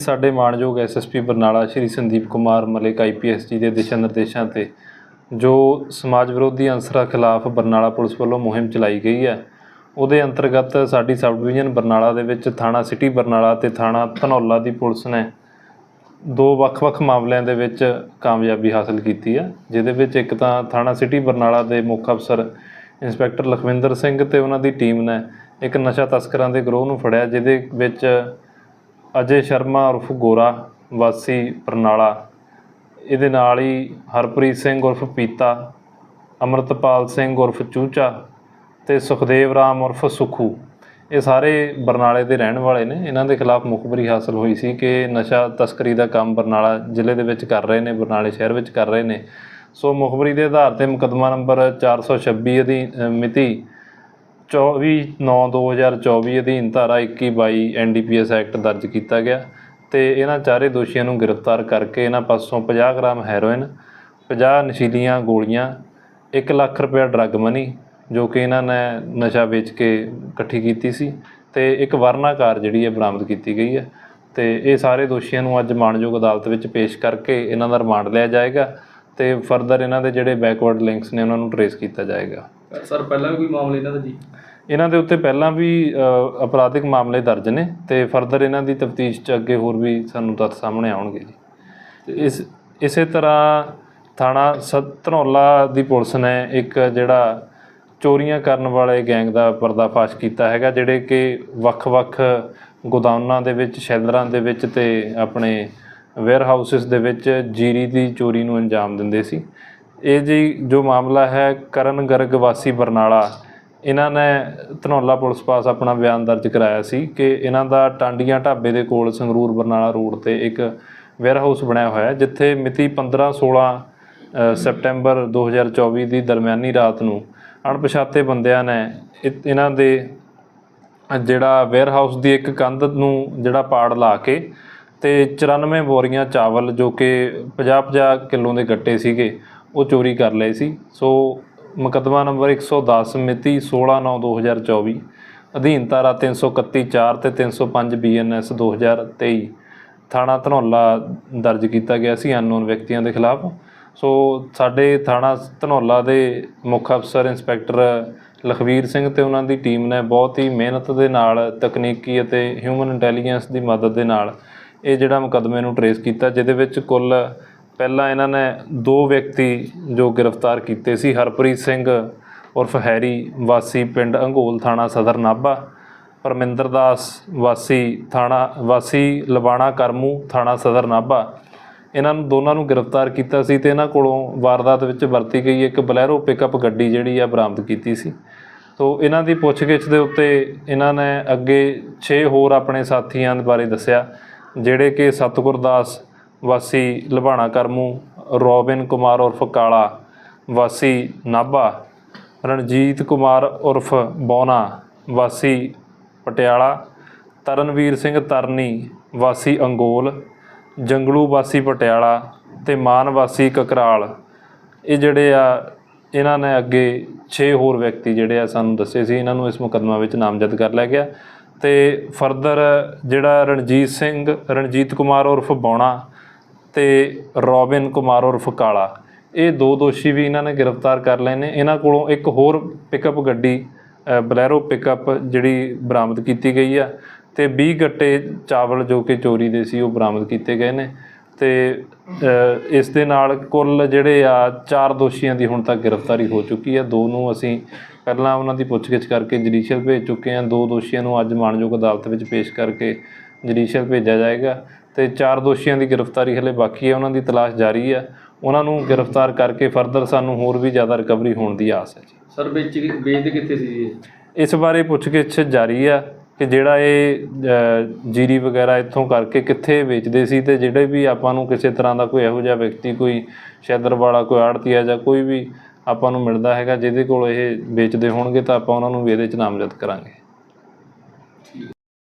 ਸਾਡੇ ਮਾਣਯੋਗ SSP Barnala Shri Sandeep Kumar Malik IPS ji ਦੇ ਦਿਸ਼ਾ ਨਿਰਦੇਸ਼ਾਂ ਤੇ ਜੋ ਸਮਾਜ ਵਿਰੋਧੀ ਅਨਸਰਾਂ ਖਿਲਾਫ ਬਰਨਾਲਾ ਪੁਲਿਸ ਵੱਲੋਂ ਮੁਹਿੰਮ ਚਲਾਈ ਗਈ ਹੈ, ਉਹਦੇ ਅੰਤਰਗਤ ਸਾਡੀ ਸਬ ਡਿਵੀਜ਼ਨ ਬਰਨਾਲਾ ਦੇ ਵਿੱਚ ਥਾਣਾ ਸਿਟੀ ਬਰਨਾਲਾ ਤੇ ਥਾਣਾ ਧਨੌਲਾ ਦੀ ਪੁਲਿਸ ਨੇ ਦੋ ਵੱਖ-ਵੱਖ ਮਾਮਲਿਆਂ ਦੇ ਵਿੱਚ ਕਾਮਯਾਬੀ ਹਾਸਲ ਕੀਤੀ ਹੈ, ਜਿਹਦੇ ਵਿੱਚ ਇੱਕ ਤਾਂ ਥਾਣਾ ਸਿਟੀ ਬਰਨਾਲਾ ਦੇ ਮੁੱਖ ਅਫਸਰ ਇੰਸਪੈਕਟਰ ਲਖਵਿੰਦਰ ਸਿੰਘ ਤੇ ਉਹਨਾਂ ਦੀ ਟੀਮ ਨੇ ਇੱਕ ਨਸ਼ਾ ਤਸਕਰਾਂ ਦੇ ਗਰੋਹ ਨੂੰ ਫੜਿਆ, ਜਿਹਦੇ ਵਿੱਚ ਅਜੇ ਸ਼ਰਮਾ ਉਰਫ ਗੋਰਾ, ਵਾਸੀ ਬਰਨਾਲਾ। ਇਹਦੇ ਨਾਲ ਹੀ ਹਰਪ੍ਰੀਤ ਸਿੰਘ ਉਰਫ ਪੀਤਾ, ਅਮਰਤਪਾਲ ਸਿੰਘ ਉਰਫ ਚੂਚਾ ਤੇ ਸੁਖਦੇਵ ਰਾਮ ਉਰਫ ਸੁਖੂ। ਇਹ ਸਾਰੇ ਬਰਨਾਲੇ ਦੇ ਰਹਿਣ ਵਾਲੇ ਨੇ। ਇਹਨਾਂ ਦੇ ਖਿਲਾਫ ਮੁਖਬਰੀ ਹਾਸਲ ਹੋਈ ਸੀ ਕਿ ਨਸ਼ਾ ਤਸਕਰੀ ਦਾ ਕੰਮ ਬਰਨਾਲਾ ਜ਼ਿਲ੍ਹੇ ਦੇ ਵਿੱਚ ਕਰ ਰਹੇ ਨੇ, ਬਰਨਾਲੇ ਸ਼ਹਿਰ ਵਿੱਚ ਕਰ ਰਹੇ ਨੇ। ਸੋ ਮੁਖਬਰੀ ਦੇ ਆਧਾਰ ਤੇ ਮੁਕੱਦਮਾ ਨੰਬਰ 426 ਦੀ ਮਿਤੀ 24/9/2024 ਅਧੀਨ ਧਾਰਾ 21/22 ਐਨਡੀਪੀਐਸ ਐਕਟ ਦਰਜ ਕੀਤਾ ਗਿਆ ਤੇ ਇਹਨਾਂ ਚਾਰੇ ਦੋਸ਼ੀਆਂ ਨੂੰ ਗ੍ਰਿਫਤਾਰ ਕਰਕੇ ਇਹਨਾਂ ਪਾਸੋਂ 50 ਗ੍ਰਾਮ ਹੈਰੋਇਨ 50 ਨਸ਼ੀਲੀਆਂ ਗੋਲੀਆਂ 1 ਲੱਖ ਰੁਪਏ ਡਰੱਗ ਮਨੀ, ਜੋ ਕਿ ਇਹਨਾਂ ਨੇ ਨਸ਼ਾ ਵੇਚ ਕੇ ਇਕੱਠੀ ਕੀਤੀ ਸੀ ਤੇ ਇੱਕ ਵਰਨਾਕਾਰ ਜਿਹੜੀ ਹੈ ਬਰਾਮਦ ਕੀਤੀ ਗਈ ਹੈ ਤੇ ਇਹ ਸਾਰੇ ਦੋਸ਼ੀਆਂ ਨੂੰ ਅੱਜ ਮਾਣਯੋਗ ਅਦਾਲਤ ਵਿੱਚ ਪੇਸ਼ ਕਰਕੇ ਇਹਨਾਂ ਦਾ ਰਿਮਾਂਡ ਲਿਆ ਜਾਏਗਾ ਤੇ ਫਰਦਰ ਇਹਨਾਂ ਦੇ ਜਿਹੜੇ ਬੈਕਵਰਡ ਲਿੰਕਸ ਨੇ ਉਹਨਾਂ ਨੂੰ ਟਰੇਸ ਕੀਤਾ ਜਾਏਗਾ। ਸਰ ਪਹਿਲਾਂ ਵੀ ਕੋਈ ਮਾਮਲੇ ਇਹਨਾਂ ਦਾ ਜੀ? ਇਹਨਾਂ ਦੇ ਉੱਤੇ ਪਹਿਲਾਂ ਵੀ ਅ, ਅਪਰਾਧਿਕ ਮਾਮਲੇ ਦਰਜ ਨੇ ਤੇ ਫਰਦਰ ਇਹਨਾਂ ਦੀ ਤਫਤੀਸ਼ 'ਚ ਅੱਗੇ ਹੋਰ ਵੀ ਸਾਨੂੰ ਤੱਥ ਸਾਹਮਣੇ ਆਉਣਗੇ ਜੀ। ਇਸ ਇਸੇ ਤਰ੍ਹਾਂ ਥਾਣਾ ਸਤਨੌਲਾ ਦੀ ਪੁਲਿਸ ਨੇ ਇੱਕ ਜਿਹੜਾ ਚੋਰੀਆਂ ਕਰਨ ਵਾਲੇ ਗੈਂਗ ਦਾ ਪਰਦਾਫਾਸ਼ ਕੀਤਾ ਹੈਗਾ ਜਿਹੜੇ ਕਿ ਵੱਖ-ਵੱਖ ਗੋਦਾਮਾਂ ਦੇ ਵਿੱਚ ਸ਼ੈਲਰਾਂ ਦੇ ਵਿੱਚ ਤੇ ਆਪਣੇ ਵੇਅਰ ਹਾਊਸਸ ਦੇ ਵਿੱਚ ਜੀਰੀ ਦੀ ਚੋਰੀ ਨੂੰ ਅੰਜਾਮ ਦਿੰਦੇ ਸੀ। ਇਹ ਜੀ ਜੋ ਮਾਮਲਾ ਹੈ ਕਰਨ ਗਰਗ ਵਾਸੀ ਬਰਨਾਲਾ ਇਹਨਾਂ ਨੇ ਧਨੌਲਾ ਪੁਲਿਸ ਪਾਸ ਆਪਣਾ ਬਿਆਨ ਦਰਜ ਕਰਾਇਆ ਸੀ ਕਿ ਇਹਨਾਂ ਦਾ ਟਾਂਡੀਆਂ ਢਾਬੇ ਦੇ ਕੋਲ ਸੰਗਰੂਰ ਬਰਨਾਲਾ ਰੋਡ ਤੇ ਇੱਕ ਵੇਅਰਹਾਊਸ ਬਣਾਇਆ ਹੋਇਆ ਹੈ ਜਿੱਥੇ ਮਿਤੀ 15 16 ਅ, ਸੈਪਟੈਂਬਰ 2024 ਦੀ ਦਰਮਿਆਨੀ ਰਾਤ ਨੂੰ ਅਣਪਛਾਤੇ ਬੰਦਿਆਂ ਨੇ ਇਹ- ਇਹਨਾਂ ਦੇ ਜਿਹੜਾ ਵੇਅਰਹਾਊਸ ਦੀ ਇੱਕ ਕੰਧ ਨੂੰ ਜਿਹੜਾ ਪਾੜ ਲਾ ਕੇ ਤੇ 94 ਬੋਰੀਆਂ ਚਾਵਲ ਜੋ ਕਿ 50-50 ਕਿਲੋ ਦੇ ਗੱਟੇ ਸੀਗੇ ਉਹ ਚੋਰੀ ਕਰ ਲਏ ਸੀ। ਸੋ ਮੁਕੱਦਮਾ ਨੰਬਰ 110 ਮਿਤੀ 16/9/2024 ਅਧੀਨ ਧਾਰਾ 331 4 ਤੇ 305 ਬੀਐਨਐਸ 2023 ਥਾਣਾ ਧਨੌਲਾ ਦਰਜ ਕੀਤਾ ਗਿਆ ਸੀ ਅਨਨੋਨ ਵਿਅਕਤੀਆਂ ਦੇ ਖਿਲਾਫ। ਸੋ ਸਾਡੇ ਥਾਣਾ ਧਨੌਲਾ ਦੇ ਮੁੱਖ ਅਫਸਰ ਇੰਸਪੈਕਟਰ ਲਖਵੀਰ ਸਿੰਘ ਤੇ ਉਹਨਾਂ ਦੀ ਟੀਮ ਨੇ ਬਹੁਤ ਹੀ ਮਿਹਨਤ ਦੇ ਨਾਲ, ਤਕਨੀਕੀ ਅਤੇ ਹਿਊਮਨ ਇੰਟੈਲੀਜੈਂਸ ਦੀ ਮਦਦ ਦੇ ਨਾਲ ਇਹ ਜਿਹੜਾ ਮੁਕੱਦਮੇ ਨੂੰ ਟਰੇਸ ਕੀਤਾ, ਜਿਹਦੇ ਵਿੱਚ ਕੁੱਲ ਪਹਿਲਾਂ ਇਹਨਾਂ ਨੇ ਦੋ ਵਿਅਕਤੀ ਜੋ ਗ੍ਰਿਫਤਾਰ ਕੀਤੇ ਸੀ, ਹਰਪ੍ਰੀਤ ਸਿੰਘ ਉਰਫ ਹੈਰੀ, ਵਾਸੀ ਪਿੰਡ ਅੰਗੋਲ ਥਾਣਾ ਸਦਰ ਨਾਭਾ, ਪਰਮਿੰਦਰ ਦਾਸ, ਵਾਸੀ ਥਾਣਾ, ਵਾਸੀ ਲਬਾਣਾ ਕਰਮੂ ਥਾਣਾ ਸਦਰ ਨਾਭਾ। ਇਹਨਾਂ ਨੂੰ ਦੋਨਾਂ ਨੂੰ ਗ੍ਰਿਫਤਾਰ ਕੀਤਾ ਸੀ ਤੇ ਇਹਨਾਂ ਕੋਲੋਂ ਵਾਰਦਾਤ ਵਿੱਚ ਵਰਤੀ ਗਈ ਇੱਕ ਬਲੈਰੋ ਪਿਕਅਪ ਗੱਡੀ ਜਿਹੜੀ ਆ ਬਰਾਮਦ ਕੀਤੀ ਸੀ। ਸੋ ਇਹਨਾਂ ਦੀ ਪੁੱਛਗਿੱਛ ਦੇ ਉੱਤੇ ਇਹਨਾਂ ਨੇ ਅੱਗੇ 6 ਹੋਰ ਆਪਣੇ ਸਾਥੀਆਂ ਦੇ ਬਾਰੇ ਦੱਸਿਆ, ਜਿਹੜੇ ਕਿ ਸਤਗੁਰਦਾਸ ਵਾਸੀ ਲਬਾਣਾ ਕਰਮੂ ਰੋਬਿਨ ਕੁਮਾਰ ਉਰਫ ਕਾਲਾ, ਵਾਸੀ ਨਾਭਾ, ਰਣਜੀਤ ਕੁਮਾਰ ਉਰਫ ਬੌਨਾ, ਵਾਸੀ ਪਟਿਆਲਾ, ਤਰਨਵੀਰ ਸਿੰਘ ਤਰਨੀ, ਵਾਸੀ ਅੰਗੋਲ, ਜੰਗਲੂ ਵਾਸੀ ਪਟਿਆਲਾ ਤੇ ਮਾਨ ਵਾਸੀ ਕਕਰਾਲ। ਇਹ ਜਿਹੜੇ ਆ, ਇਹਨਾਂ ਨੇ ਅੱਗੇ 6 ਹੋਰ ਵਿਅਕਤੀ ਜਿਹੜੇ ਆ ਸਾਨੂੰ ਦੱਸੇ ਸੀ, ਇਹਨਾਂ ਨੂੰ ਇਸ ਮੁਕੱਦਮਾ ਵਿੱਚ ਨਾਮਜ਼ਦ ਕਰ ਲਿਆ ਗਿਆ। ਤੇ ਫਰਦਰ ਜਿਹੜਾ ਰਣਜੀਤ ਸਿੰਘ, ਰਣਜੀਤ ਕੁਮਾਰ ਉਰਫ ਬੌਣਾ ਤੇ ਰੋਬਿਨ ਕੁਮਾਰ ਉਰਫ ਕਾਲਾ। ਇਹ ਦੋ ਦੋਸ਼ੀ ਵੀ ਇਹਨਾਂ ਨੇ ਗ੍ਰਿਫਤਾਰ ਕਰ ਲਏ ਨੇ। ਇਹਨਾਂ ਕੋਲੋਂ ਇੱਕ ਹੋਰ ਪਿਕਅਪ ਗੱਡੀ ਬਲੈਰੋ ਪਿਕਅਪ ਜਿਹੜੀ ਬਰਾਮਦ ਕੀਤੀ ਗਈ ਆ ਤੇ 20 ਗੱਟੇ ਚਾਵਲ ਜੋ ਕਿ ਚੋਰੀ ਦੇ ਸੀ ਉਹ ਬਰਾਮਦ ਕੀਤੇ ਗਏ ਨੇ ਤੇ ਇਸ ਦੇ ਨਾਲ ਕੁੱਲ ਜਿਹੜੇ ਆ ਚਾਰ ਦੋਸ਼ੀਆਂ ਦੀ ਹੁਣ ਤੱਕ ਗ੍ਰਿਫਤਾਰੀ ਹੋ ਚੁੱਕੀ ਹੈ ਦੋ ਨੂੰ ਅਸੀਂ ਪਹਿਲਾਂ ਉਹਨਾਂ ਦੀ ਪੁੱਛਗਿੱਛ ਕਰਕੇ ਜੁਡੀਸ਼ੀਅਲ ਭੇਜ ਚੁੱਕੇ ਹਾਂ ਦੋ ਦੋਸ਼ੀਆਂ ਨੂੰ ਅੱਜ ਮਾਣਯੋਗ ਅਦਾਲਤ ਵਿੱਚ ਪੇਸ਼ ਕਰਕੇ ਜੁਡੀਸ਼ੀਅਲ ਭੇਜਿਆ ਜਾਏਗਾ। ਤੇ ਚਾਰ ਦੋਸ਼ੀਆਂ ਦੀ ਗ੍ਰਿਫਤਾਰੀ ਹਲੇ ਬਾਕੀ ਹੈ ਉਹਨਾਂ ਦੀ ਤਲਾਸ਼ ਜਾਰੀ ਹੈ। ਉਹਨਾਂ ਨੂੰ ਗ੍ਰਿਫਤਾਰ ਕਰਕੇ ਫਰਦਰ ਸਾਨੂੰ ਹੋਰ ਵੀ ਜ਼ਿਆਦਾ ਰਿਕਵਰੀ ਹੋਣ ਦੀ ਆਸ ਹੈ ਜੀ। ਸਰ ਵੇਚ ਵੇਚਦੇ ਕਿੱਥੇ ਸੀ ਜੀ? ਇਸ ਬਾਰੇ ਪੁੱਛਗਿੱਛ ਜਾਰੀ ਆ ਕਿ ਜਿਹੜਾ ਇਹ ਜੀਰੀ ਵਗੈਰਾ ਇੱਥੋਂ ਕਰਕੇ ਕਿੱਥੇ ਵੇਚਦੇ ਸੀ ਤੇ ਜਿਹੜੇ ਵੀ ਆਪਾਂ ਨੂੰ ਕਿਸੇ ਤਰ੍ਹਾਂ ਦਾ ਕੋਈ ਇਹੋ ਜਿਹਾ ਵਿਅਕਤੀ ਕੋਈ ਸ਼ੈਦਰ ਵਾਲਾ ਕੋਈ ਆੜਤੀਆ ਜਾਂ ਕੋਈ ਵੀ ਆਪਾਂ ਨੂੰ ਮਿਲਦਾ ਹੈਗਾ ਜਿਹਦੇ ਕੋਲ ਇਹ ਵੇਚਦੇ ਹੋਣਗੇ ਤਾਂ ਆਪਾਂ ਉਹਨਾਂ ਨੂੰ ਵੀ ਇਹਦੇ ਚ ਨਾਮਜ਼ਦ ਕਰਾਂਗੇ।